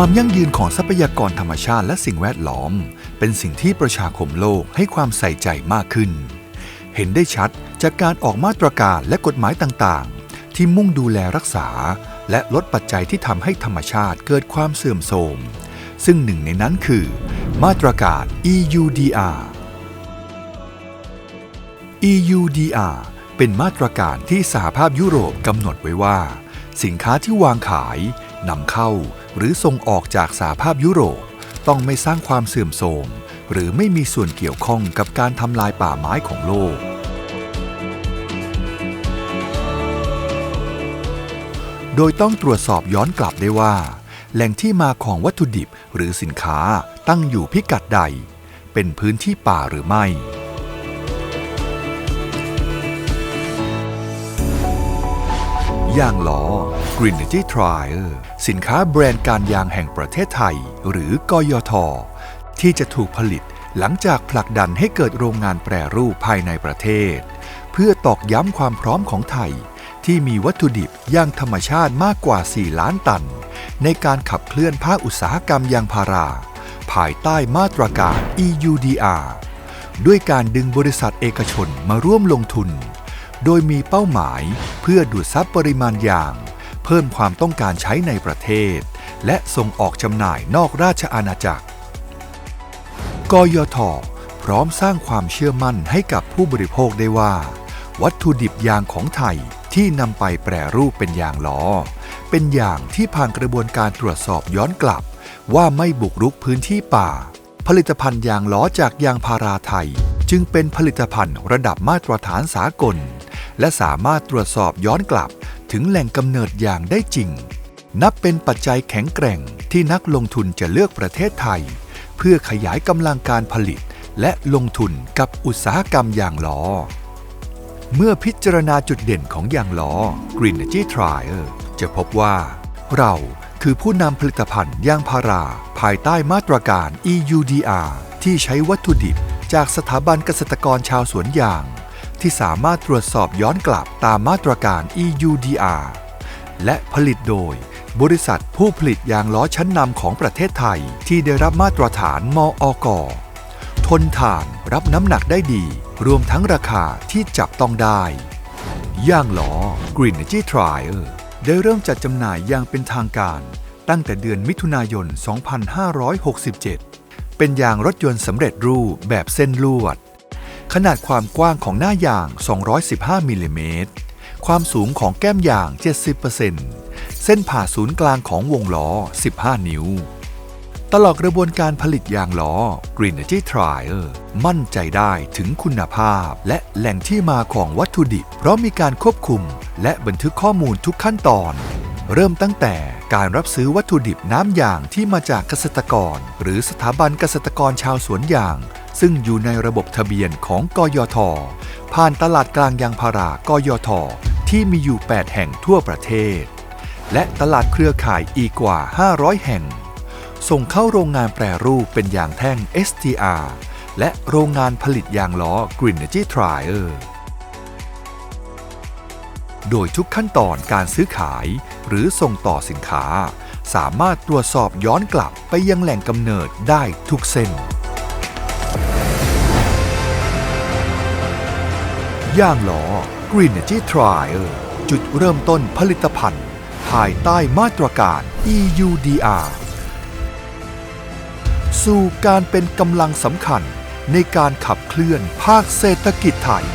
ความยั่งยืนของทรัพยากรธรรมชาติและสิ่งแวดล้อม เป็นสิ่งที่ประชาคมโลกให้ความใส่ใจมากขึ้น เห็นได้ชัดจากการออกมาตรการและกฎหมายต่างๆ ที่มุ่งดูแลรักษา และลดปัจจัยที่ทำให้ธรรมชาติเกิดความเสื่อมโทรม ซึ่งหนึ่งในนั้นคือ มาตรการ EUDR EUDR เป็นมาตรการที่สหภาพยุโรปกำหนดไว้ว่า สินค้าที่วางขายนำเข้า หรือส่งออกจากสหภาพยุโรป ต้องไม่สร้างความเสื่อมโทรม หรือไม่มีส่วนเกี่ยวข้องกับการทำลายป่าไม้ของโลก โดยต้องตรวจสอบย้อนกลับได้ว่า แหล่งที่มาของวัตถุดิบหรือสินค้าตั้งอยู่พิกัดใด เป็นพื้นที่ป่าหรือไม่ ยางล้อ Greenergy Trial สินค้าแบรนด์การยางแห่งประเทศไทย หรือกยท ที่จะถูกผลิตหลังจากผลักดันให้เกิดโรงงานแปรรูปภายในประเทศ เพื่อตอกย้ำความพร้อมของไทย ที่มีวัตถุดิบยางธรรมชาติมากกว่า 4 ล้านตัน ในการขับเคลื่อนภาคอุตสาหกรรมยางพารา ภายใต้มาตรการ EUDR ด้วยการดึงบริษัทเอกชนมาร่วมลงทุน โดยมีเป้าหมายเพื่อดูดซับปริมาณยาง เพิ่มความต้องการใช้ในประเทศ และส่งออกจำหน่ายนอกราชอาณาจักร กยท พร้อมสร้างความเชื่อมั่นให้กับผู้บริโภคได้ว่า วัตถุดิบยางของไทยที่นำไปแปรรูปเป็นยางล้อ เป็นยางที่ผ่านกระบวนการตรวจสอบย้อนกลับ ว่าไม่บุกรุกพื้นที่ป่า ผลิตภัณฑ์ยางล้อจากยางพาราไทย จึงเป็นผลิตภัณฑ์ระดับมาตรฐานสากล และสามารถตรวจสอบย้อนกลับถึงแหล่งกำเนิดยางได้จริง นับเป็นปัจจัยแข็งแกร่งที่นักลงทุนจะเลือกประเทศไทย เพื่อขยายกำลังการผลิต และลงทุนกับอุตสาหกรรมยางล้อ เมื่อพิจารณาจุดเด่นของยางล้อ Green Energy Trial จะพบว่า เราคือผู้นำผลิตภัณฑ์ยางพารา ภายใต้มาตรการ EUDR ที่ใช้วัตถุดิบจากสถาบันเกษตรกรชาวสวนยาง ที่สามารถตรวจสอบย้อนกลับตามมาตรการ EUDR และผลิตโดย บริษัทผู้ผลิตยางล้อชั้นนำของประเทศไทย ที่ได้รับมาตรฐานมอกทนทานรับน้ำหนักได้ดี รวมทั้งราคาที่จับต้องได้ย่างล้อ Green Energy Trial ได้เริ่มจัดจำหน่ายอย่างเป็นทางการ ตั้งแต่เดือนมิถุนายน 2567 เป็นยางรถยนต์สำเร็จรูปแบบเส้นลวด ขนาดความกว้างของหน้ายาง 215มิลลิเมตร ความสูงของแก้มยาง 70%เส้นผ่าศูนย์กลางของวงล้อ 15 นิ้ว ตลอดกระบวนการผลิตยางล้อ Green Energy Trial มั่นใจได้ถึงคุณภาพ และแหล่งที่มาของวัตถุดิบ เพราะมีการควบคุม และบันทึกข้อมูลทุกขั้นตอน เริ่มตั้งแต่การรับซื้อวัตถุดิบน้ำยางที่มาจากเกษตรกร หรือสถาบันเกษตรกรชาวสวนยาง ซึ่งอยู่ในระบบทะเบียนของกยท ผ่านตลาดกลางยางพารากยท ที่มีอยู่ 8 แห่งทั่วประเทศ และตลาดเครือข่ายอีกกว่า 500 แห่ง ส่งเข้าโรงงานแปรรูปเป็นยางแท่ง STR และโรงงานผลิตยางล้อ Green Energy Trial โดยทุกขั้นตอนการซื้อขาย หรือส่งต่อสินค้า สามารถตรวจสอบย้อนกลับไปยังแหล่งกำเนิดได้ทุกเส้น ย่างล้อ Green Energy Trial จุดเริ่มต้นผลิตภัณฑ์ ภายใต้มาตรการ EUDR สู่การเป็นกำลังสำคัญในการขับเคลื่อนภาคเศรษฐกิจไทย